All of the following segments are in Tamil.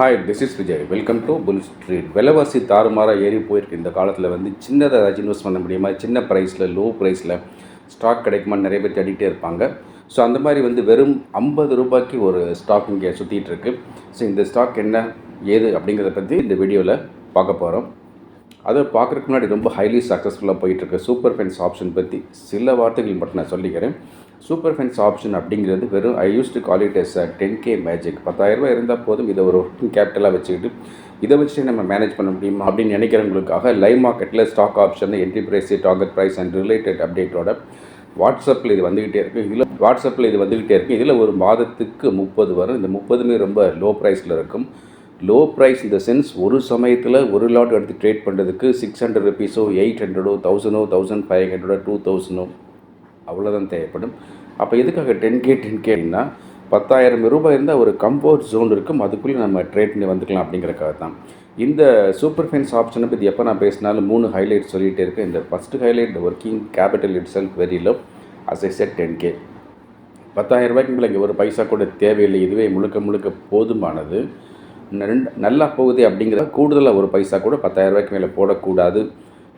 Hi this is Vijay welcome to bull street விலைவாசி தாறுமாறாக ஏறி போயிருக்கு. இந்த காலத்தில் வந்து சின்னதாக ஏதாச்சும் இன்வெஸ்ட் பண்ண முடியுமா? சின்ன ப்ரைஸில் லோ ப்ரைஸில் ஸ்டாக் கிடைக்குமான்னு நிறைய பேர் தேடிட்டே இருப்பாங்க. ஸோ அந்த மாதிரி வந்து வெறும் ஐம்பது ரூபாய்க்கு ஒரு ஸ்டாக் இங்கே சுற்றிட்டு இருக்கு. ஸோ இந்த ஸ்டாக் என்ன ஏது அப்படிங்கிறத பற்றி இந்த வீடியோவில் பார்க்க போகிறோம் அதை பார்க்குறதுக்கு முன்னாடி ரொம்ப ஹைலி சக்ஸஸ்ஃபுல்லாக போயிட்டுருக்கு சூப்பர் ஃபென்ஸ் ஆப்ஷன் பற்றி சில வார்த்தைகள் மட்டும் நான் சொல்லிக்கிறேன். சூப்பர் ஃபென்ஸ் ஆப்ஷன் அப்படிங்கிறது வெறும் I use to call it as ten K magic பத்தாயிரரூபா இருந்தால் போதும் இதை ஒரு ஒர்க்கிங் கேபிட்டலாக வச்சுக்கிட்டு இதை வச்சு நம்ம மேனேஜ் பண்ண முடியுமா அப்படின்னு நினைக்கிறவங்களுக்காக லைவ் மார்க்கெட்டில் stock option entry price target price and related அப்டேட்டோட வாட்ஸ்அப்பில் இது வந்துக்கிட்டே இருக்குது இதில் வாட்ஸ்அப்பில் இது வந்துக்கிட்டே இருக்குது இதில் ஒரு மாதத்துக்கு முப்பது வரும். இந்த முப்பதுமே ரொம்ப லோ ப்ரைஸில் இருக்கும் லோ ப்ரைஸ் இந்த சென்ஸ் ஒரு சமயத்தில் ஒரு லாட் எடுத்து ட்ரேட் பண்ணுறதுக்கு சிக்ஸ் ஹண்ட்ரட் ருபீஸோ எயிட் ஹண்ட்ரடோ தௌசண்டோ தௌசண்ட் ஃபைவ் ஹண்ட்ரடோ டூ தௌசண்டோ அவ்வளோதான் தேவைப்படும். அப்போ எதுக்காக டென் கே டென் கேன்னா பத்தாயிரம் ரூபாய் இருந்தால் ஒரு கம்ஃபர்ட் ஜோன் இருக்கும். அதுக்குள்ளே நம்ம ட்ரேட் பண்ணி வந்துக்கலாம் அப்படிங்கிறக்காக தான். இந்த சூப்பர் ஃபைன்ஸ் ஆப்ஷனை பற்றி எப்போ நான் பேசினாலும் மூணு ஹைலைட் சொல்லிகிட்டே இருக்கேன். இந்த first highlight working capital itself very low as I set ten K பத்தாயிரம் ரூபாய்க்கு மேலே இங்கே ஒரு பைசா கூட தேவையில்லை. இதுவே முழுக்க முழுக்க போதுமானது. நல்லா போகுது அப்படிங்கிற கூடுதலாக ஒரு பைசா கூட பத்தாயிரம் ரூபாய்க்கு மேலே போடக்கூடாது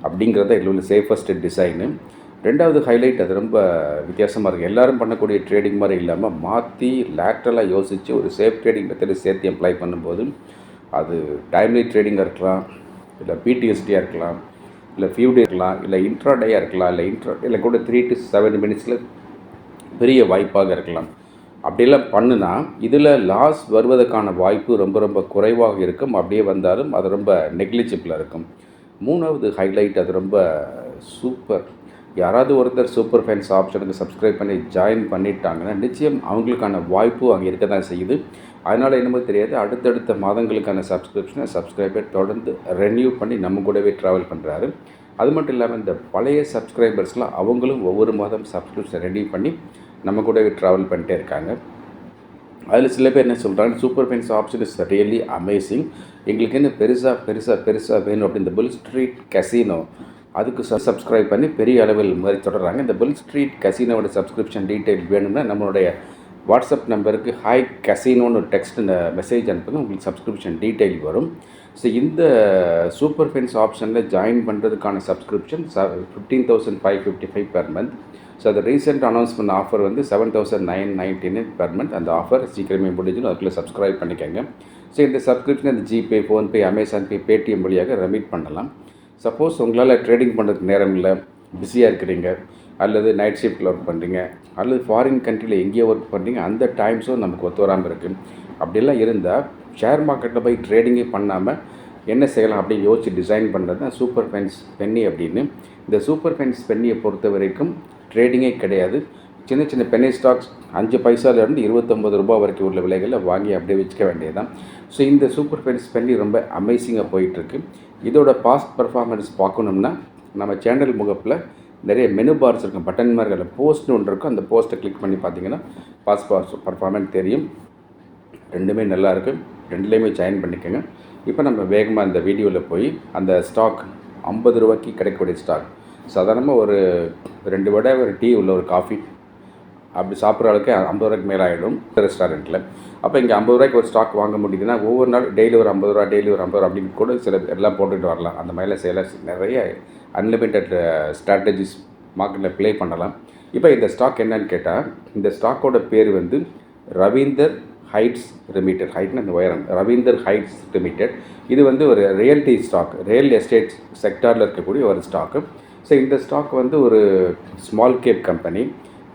அப்படிங்கிறத இதில் உள்ள சேஃபஸ்ட் டிசைனு ரெண்டாவது ஹைலைட் அது ரொம்ப வித்தியாசமாக இருக்குது எல்லாரும் பண்ணக்கூடிய ட்ரேடிங் மாதிரி இல்லாமல் மாற்றி லேட்ரலாக யோசித்து ஒரு சேஃப் ட்ரேடிங் மெத்தடை சேர்த்து அப்ளை பண்ணும்போது அது டைம்லி ட்ரேடிங்காக இருக்கலாம் இல்லை பிடிஎஸ்டியாக இருக்கலாம் இல்லை ஃபியூ டே இருக்கலாம் இல்லை இன்ட்ராடேயாக இருக்கலாம் இல்லை இன்ட்ரா இல்லை கூட த்ரீ டு செவன் மினிட்ஸில் பெரிய வாய்ப்பாக இருக்கலாம். அப்படிலாம் பண்ணுனா இதில் லாஸ் வருவதற்கான வாய்ப்பு ரொம்ப ரொம்ப குறைவாக இருக்கும். அப்படியே வந்தாலும் அது ரொம்ப நெக்லிஜிபிளாக இருக்கும். மூணாவது ஹைலைட் அது ரொம்ப சூப்பர் யாராவது ஒருத்தர் சூப்பர் ஃபேன்ஸ் ஆப்ஷனுக்கு சப்ஸ்கிரைப் பண்ணி ஜாயின் பண்ணிட்டாங்கன்னா நிச்சயம் அவங்களுக்கான வாய்ப்பு அங்கே இருக்க தான் செய்யுது. அதனால் என்னமோ தெரியாது. அடுத்தடுத்த மாதங்களுக்கான சப்ஸ்கிரிப்ஷனை சப்ஸ்கிரைபர் தொடர்ந்து ரெனியூ பண்ணி நம்ம கூடவே ட்ராவல் பண்ணுறாரு அது மட்டும் இல்லாமல் இந்த பழைய சப்ஸ்கிரைபர்ஸ்லாம் அவங்களும் ஒவ்வொரு மாதம் சப்ஸ்கிரிப்ஷன் ரெடி பண்ணி நம்ம கூடவே ட்ராவல் பண்ணிட்டே இருக்காங்க. அதில் சில பேர் என்ன சொல்கிறாங்க super fans option is really amazing எங்களுக்கு என்ன பெருசாக பெருசாக பெருசாக வேணும் அப்படி இந்த புல் ஸ்ட்ரீட் கசினோ அதுக்கு சப்ஸ்கிரைப் பண்ணி பெரிய அளவில் மாதிரி தொடர்றாங்க. இந்த பில் ஸ்ட்ரீட் கசினோட சப்ஸ்கிரிப்ஷன் டீட்டெயில் வேணும்னா நம்மளுடைய வாட்ஸ்அப் நம்பருக்கு ஹாய் கசினோன்னு ஒரு டெக்ஸ்ட் மெசேஜ் அனுப்புங்க. உங்களுக்கு சப்ஸ்கிரிப்ஷன் டீட்டெயில் வரும். ஸோ இந்த சூப்பர் ஃபென்ஸ் ஆப்ஷனில் ஜாயின் பண்ணுறதுக்கான சப்ஸ்கிரிப்ஷன் ச fifteen thousand five fifty five per month so அது ரீசெண்ட் அனௌன்ஸ் பண்ண ஆஃபர் வந்து seven thousand nine nineteen per month அந்த ஆஃபர் சீக்கிரமே முடிஞ்சிடும். அதுக்குள்ளே சப்ஸ்கிரைப் பண்ணிக்கோங்க. ஸோ இந்த சப்ஸ்கிரிப்ஷன் அந்த GPay PhonePe Amazon Pay Paytm வழியாக ரெமிட் பண்ணலாம். சப்போஸ் உங்களால் ட்ரேடிங் பண்ணுறதுக்கு நேரம் இல்லை பிஸியாக இருக்கிறீங்க அல்லது நைட் ஷிஃப்ட்டில் ஒர்க் பண்ணுறீங்க அல்லது ஃபாரின் கண்ட்ரியில் எங்கேயோ ஒர்க் பண்ணுறீங்க அந்த டைம்ஸும் நமக்கு ஒத்து வராமல் இருக்குது அப்படிலாம் இருந்தால் ஷேர் மார்க்கெட்டில் போய் ட்ரேடிங்கே பண்ணாமல் என்ன செய்யலாம் அப்படின்னு யோசித்து டிசைன் பண்ணுறது தான் சூப்பர் ஃபென்ஸ் பென்னி அப்படின்னு. இந்த சூப்பர் ஃபென்ஸ் பென்னியை பொறுத்த வரைக்கும் ட்ரேடிங்கே கிடையாது. சின்ன சின்ன பென்னி ஸ்டாக்ஸ் அஞ்சு பைசாலேருந்து இருபத்தொம்பது ரூபா வரைக்கும் உள்ள விலைகளை வாங்கி அப்படியே வச்சுக்க வேண்டியது தான் ஸோ இந்த சூப்பர் ஃபென்ஸ் பென்னி ரொம்ப அமேசிங்காக போயிட்டுருக்கு. இதோட பாஸ்ட் பர்ஃபார்மன்ஸ் பார்க்கணும்னா நம்ம சேனல் முகப்பில் நிறைய மெனு பார்ஸ் இருக்கும் பட்டன் மாதிரி போஸ்ட்னு ஒன்று இருக்கும். அந்த போஸ்ட்டை கிளிக் பண்ணி பார்த்தீங்கன்னா பாஸ்ட் பாஸ் பர்ஃபார்மன்ஸ் தெரியும். ரெண்டுமே நல்லாயிருக்கு ரெண்டுலேயுமே ஜாயின் பண்ணிக்கோங்க. இப்போ நம்ம வேகமாக அந்த வீடியோவில் போய் அந்த ஸ்டாக் ஐம்பது ரூபாய்க்கு கிடைக்கக்கூடிய ஸ்டாக் சாதாரணமாக ஒரு ரெண்டு வடை ஒரு டீ உள்ள ஒரு காஃபி அப்படி சாப்பிட்ற அளவுக்கு ஐம்பது ரூபாய்க்கு மேலே ஆகிடும் ரெஸ்டாரண்ட்டில் அப்போ இங்கே ஐம்பது ரூபாய்க்கு ஒரு ஸ்டாக் வாங்க முடியுதுன்னா ஒவ்வொரு நாள் டெய்லி ஒரு ஐம்பது ரூபா டெய்லி ஒரு ஐம்பது ரூபா அப்படின்னு கூட சில எல்லாம் போட்டுட்டு வரலாம். அந்த மாதிரிலாம் சில நிறைய அன்லிமிட்டெட் ஸ்ட்ராட்டஜிஸ் மார்க்கெட்டில் ப்ளே பண்ணலாம். இப்போ இந்த ஸ்டாக் என்னன்னு கேட்டால் இந்த ஸ்டாக்கோட பேர் வந்து ரவீந்தர் ஹைட்ஸ் லிமிடெட். ஹைட்னு அந்த உயரம். Ravinder heights limited. இது வந்து ஒரு ரியல்டி ஸ்டாக் ரியல் எஸ்டேட் செக்டாரில் இருக்கக்கூடிய ஒரு ஸ்டாக்கு ஸோ இந்த ஸ்டாக் வந்து ஒரு ஸ்மால் கேப் கம்பெனி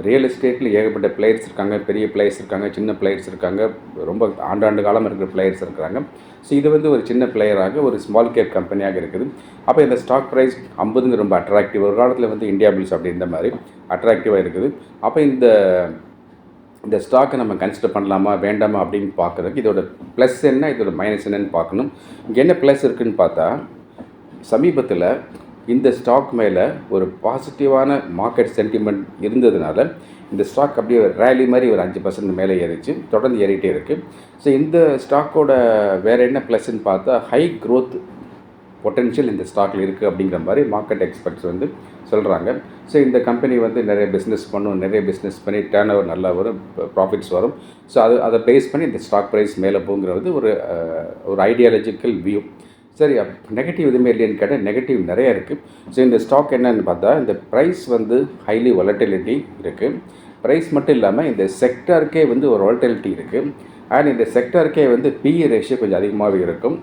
ரியல் எஸ்டேட்டில் ஏகப்பட்ட பிளேயர்ஸ் இருக்காங்க பெரிய பிளேயர்ஸ் இருக்காங்க சின்ன பிளேயர்ஸ் இருக்காங்க ரொம்ப ஆண்டாண்டு காலம் இருக்கிற பிளேயர்ஸ் இருக்கிறாங்க. ஸோ இது வந்து ஒரு சின்ன பிளேயராக ஒரு ஸ்மால் கேப் கம்பெனியாக இருக்குது. அப்போ இந்த ஸ்டாக் ப்ரைஸ் ஐம்பதுங்க ரொம்ப அட்ராக்டிவ் ஒரு காலத்தில் வந்து இந்தியா பில்ஸ் அப்படி இந்த மாதிரி அட்ராக்டிவாக இருக்குது. அப்போ இந்த இந்த ஸ்டாக்கை நம்ம கன்சிடர் பண்ணலாமா வேண்டாமா அப்படின்னு பார்க்குறதுக்கு இதோட ப்ளஸ் என்ன இதோட மைனஸ் என்னன்னு பார்க்கணும். இங்கே என்ன ப்ளஸ் இருக்குதுன்னு பார்த்தா சமீபத்தில் இந்த ஸ்டாக் மேலே ஒரு பாசிட்டிவான மார்க்கெட் சென்டிமெண்ட் இருந்ததுனால இந்த ஸ்டாக் அப்படியே ரேலி மாதிரி ஒரு அஞ்சு பர்சன்ட் மேலே ஏறிச்சு. தொடர்ந்து ஏறிட்டே இருக்குது ஸோ இந்த ஸ்டாக்கோட வேறு என்ன ப்ளஸ்ன்னு பார்த்தா ஹை க்ரோத் பொட்டென்ஷியல் இந்த ஸ்டாக்கில் இருக்குது அப்படிங்கிற மாதிரி மார்க்கெட் எக்ஸ்பர்ட்ஸ் வந்து சொல்கிறாங்க ஸோ இந்த கம்பெனி வந்து நிறைய பிஸ்னஸ் பண்ணும் நிறைய பிஸ்னஸ் பண்ணி டேர்ன் ஓவர் நல்லா வரும் ப்ராஃபிட்ஸ் வரும். ஸோ அது அதை பேஸ் பண்ணி இந்த ஸ்டாக் ப்ரைஸ் மேலே போங்கிறது ஒரு ஒரு ஐடியாலஜிக்கல் வியூ சரி நெகட்டிவ் எதுவுமே இல்லைன்னு கேட்டால் நெகட்டிவ் நிறைய இருக்குது ஸோ இந்த ஸ்டாக் என்னன்னு பார்த்தா இந்த ப்ரைஸ் வந்து ஹைலி வொலட்டிலிட்டி இருக்குது ப்ரைஸ் மட்டும் இல்லாமல் இந்த செக்டாருக்கே வந்து ஒரு வாலட்டிலிட்டி இருக்குது அண்ட் இந்த செக்டாருக்கே வந்து பிஇ ரேஷியோ கொஞ்சம் அதிகமாகவே இருக்கும்.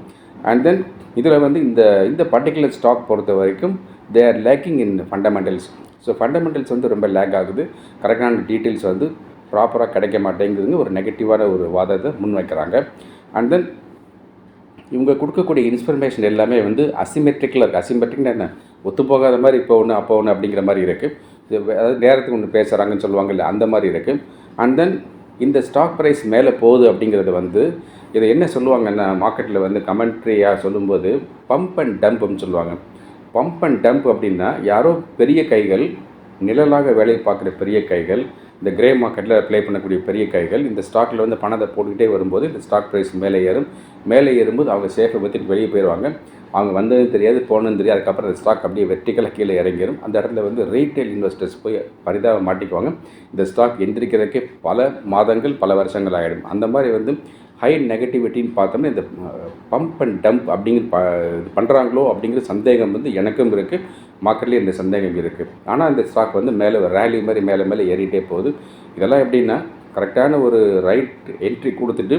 அண்ட் தென் இதில் வந்து இந்த இந்த பர்டிகுலர் ஸ்டாக் பொறுத்த வரைக்கும் they are lacking in fundamentals so fundamentals வந்து ரொம்ப லேக் ஆகுது. கரெக்டான டீட்டெயில்ஸ் வந்து ப்ராப்பராக கிடைக்க மாட்டேங்குதுங்க ஒரு நெகட்டிவான ஒரு வாதத்தை முன்வைக்கிறாங்க. அண்ட் தென் இவங்க கொடுக்கக்கூடிய இன்ஃபர்மேஷன் எல்லாமே வந்து அசிமெட்ரிக்கில் இருக்குது அசிமெட்ரிக்னு என்ன? ஒத்துப்போகாத மாதிரி இப்போ ஒன்று அப்போ ஒன்று அப்படிங்கிற மாதிரி இருக்குது அதாவது நேரத்துக்கு ஒன்று பேசுகிறாங்கன்னு சொல்லுவாங்கல்ல அந்த மாதிரி இருக்குது அண்ட் தென் இந்த ஸ்டாக் ப்ரைஸ் மேலே போகுது அப்படிங்கிறது வந்து இதை என்ன சொல்லுவாங்கன்னா மார்க்கெட்டில் வந்து கமெண்ட்ரியாக சொல்லும்போது பம்ப் அண்ட் டம்ப்னு சொல்லுவாங்க. பம்ப் அண்ட் டம்ப் அப்படின்னா யாரோ பெரிய கைகள் நிழலாக வேலை பார்க்குற பெரிய கைகள் இந்த கிரே மார்க்கெட்டில் ப்ளே பண்ணக்கூடிய பெரிய கைகள் இந்த ஸ்டாக்கில் வந்து பணத்தை போட்டுக்கிட்டே வரும்போது இந்த ஸ்டாக் ப்ரைஸ் மேலே ஏறும். மேலே ஏறும்போது அவங்க சேஃபை பற்றிட்டு வெளியே போயிடுவாங்க அவங்க வந்ததும் தெரியாது போனதும் தெரியாது. அதுக்கப்புறம் அந்த ஸ்டாக் அப்படியே வெர்டிக்கலாக கீழே இறங்கிடும் அந்த இடத்துல வந்து ரீட்டைல் இன்வெஸ்டர்ஸ் போய் பரிதாபம் மாட்டிக்குவாங்க. இந்த ஸ்டாக் எந்திரிக்கிறதுக்கே பல மாதங்கள் பல வருஷங்கள் ஆகிடும் அந்த மாதிரி வந்து ஹை நெகட்டிவிட்டின்னு பார்த்தோம்னா இந்த பம்ப் அண்ட் டம்ப் அப்படிங்கிற ப பண்ணுறாங்களோ அப்படிங்கிற சந்தேகம் வந்து எனக்கும் இருக்குது மார்க்கெட்லேயும் இந்த சந்தேகம் இருக்குது ஆனால் இந்த ஸ்டாக் வந்து மேலே ரேலி மாதிரி மேலே மேலே ஏறிட்டே போகுது. இதெல்லாம் எப்படின்னா கரெக்டான ஒரு ரைட் என்ட்ரி கொடுத்துட்டு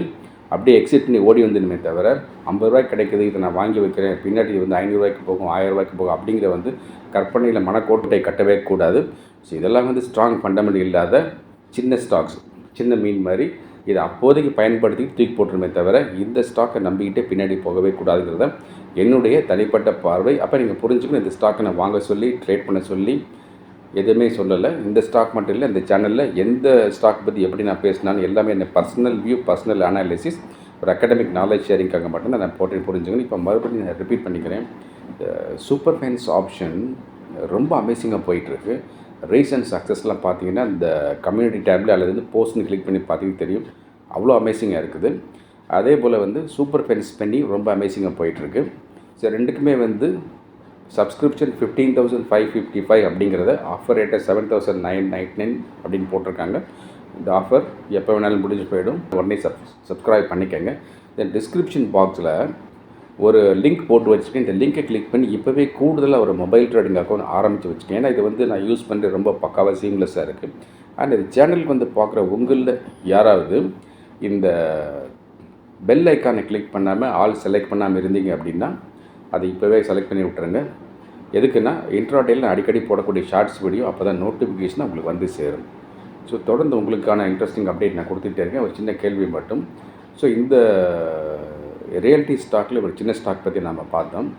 அப்படியே எக்ஸிட் பண்ணி ஓடி வந்துடுமே தவிர ஐம்பது ரூபாய்க்கு கிடைக்குது இதை நான் வாங்கி வைக்கிறேன் பின்னாடி வந்து ஐநூறுரூவாய்க்கு போகும் ஆயிரம் ரூபாய்க்கு போகும் அப்படிங்கிற வந்து கற்பனையில் மனக்கோட்டை கட்டவே கூடாது. ஸோ இதெல்லாம் வந்து ஸ்ட்ராங் ஃபண்டமெண்டல் இல்லாத சின்ன ஸ்டாக்ஸ் சின்ன மீன் மாதிரி இதை அப்போதைக்கு பயன்படுத்தி தூக்கி போட்டுருமே தவிர இந்த ஸ்டாக்கை நம்பிக்கிட்டே பின்னாடி போகவே கூடாதுங்கிறத என்னுடைய தனிப்பட்ட பார்வை. அப்போ நீங்கள் புரிஞ்சுக்கணும் இந்த ஸ்டாக்கை நான் வாங்க சொல்லி ட்ரேட் பண்ண சொல்லி எதுவுமே சொல்லலை. இந்த ஸ்டாக் மட்டும் இல்லை இந்த சேனலில் எந்த ஸ்டாக் பற்றி எப்படி நான் பேசினாலும் எல்லாமே என்ன பர்சனல் வியூ பர்சனல் அனாலிசிஸ் ஒரு அகடமிக் நாலேஜ் ஷேரிங்காக மட்டும்தான் நான் போட்டு புரிஞ்சுக்கணும். இப்போ மறுபடியும் நான் ரிப்பீட் பண்ணிக்கிறேன். இந்த சூப்பர் ஃபைன்ஸ் ஆப்ஷன் ரொம்ப அமேசிங்காக போயிட்டுருக்கு. ரீசன்ட் சக்ஸஸ்லாம் பார்த்தீங்கன்னா இந்த கம்யூனிட்டி டேப்ல அல்லது வந்து போஸ்ட்னு கிளிக் பண்ணி பார்த்தீங்கன்னா தெரியும். அவ்வளோ அமேசிங்காக இருக்குது. அதே போல் வந்து சூப்பர் ஃபென்ஸ் பண்ணி ரொம்ப அமேசிங்காக போயிட்டுருக்கு. ஸோ ரெண்டுக்குமே வந்து subscription fifteen thousand five fifty five அப்படிங்கிறத ஆஃபர் ரேட்டை seven thousand nine night nine அப்படின்னு போட்டிருக்காங்க. இந்த ஆஃபர் எப்போ வேணாலும் முடிஞ்சு போயிடும். உடனே சப் சப்ஸ்கிரைப் பண்ணிக்கோங்க. தென் டிஸ்கிரிப்ஷன் பாக்ஸில் ஒரு லிங்க் போட்டு வச்சுக்கேன் இந்த லிங்கை கிளிக் பண்ணி இப்போவே கூடுதலாக ஒரு மொபைல் ட்ரேடிங் அக்கௌண்ட் ஆரம்பித்து வச்சுக்கேன் ஏன்னா இது வந்து நான் யூஸ் பண்ணுற ரொம்ப பக்காவாக சீம்லெஸ்ஸாக இருக்குது அண்ட் இந்த சேனலுக்கு வந்து பார்க்குற உங்களில் யாராவது இந்த பெல் ஐக்கானை கிளிக் பண்ணாமல் ஆல் செலக்ட் பண்ணாமல் இருந்தீங்க அப்படின்னா அதை இப்போவே செலக்ட் பண்ணி விட்டுருங்க. எதுக்குன்னா இன்ட்ராடேயில் நான் அடிக்கடி போடக்கூடிய ஷார்ட்ஸ் வீடியோ அப்போ தான் நோட்டிஃபிகேஷன் உங்களுக்கு வந்து சேரும். ஸோ தொடர்ந்து உங்களுக்கான இன்ட்ரெஸ்டிங் அப்டேட் நான் கொடுத்துட்டே இருக்கேன். ஒரு சின்ன கேள்வி மட்டும். ஸோ இந்த ரியல்டி ஸ்டாக்கில் ஒரு சின்ன ஸ்டாக் பற்றி நாம் பார்த்தோம்.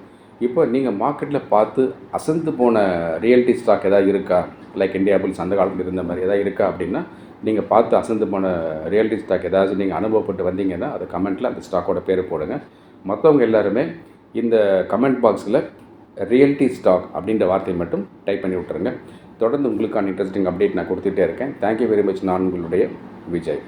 இப்போ நீங்கள் மார்க்கெட்டில் பார்த்து அசந்து போன ரியல்டி ஸ்டாக் எதாவது இருக்கா? லைக் இந்தியா புல்ஸ் அந்த காலத்தில் இருந்த மாதிரி எதாவது இருக்கா அப்படின்னா நீங்கள் பார்த்து அசந்து போன ரியல்டி ஸ்டாக் ஏதாச்சும் நீங்கள் அனுபவப்பட்டு வந்தீங்கன்னா அது கமெண்ட்டில் அந்த ஸ்டாக்கோட பேர் போடுங்க. மற்றவங்க எல்லாருமே இந்த கமெண்ட் பாக்ஸில் ரியல்டி ஸ்டாக் அப்படின்ற வார்த்தையை மட்டும் டைப் பண்ணி விட்டுருங்க. தொடர்ந்து உங்களுக்கான இன்ட்ரெஸ்டிங் அப்டேட் நான் கொடுத்துட்டே இருக்கேன். தேங்க்யூ வெரி மச் நான் உங்களுடைய விஜய்.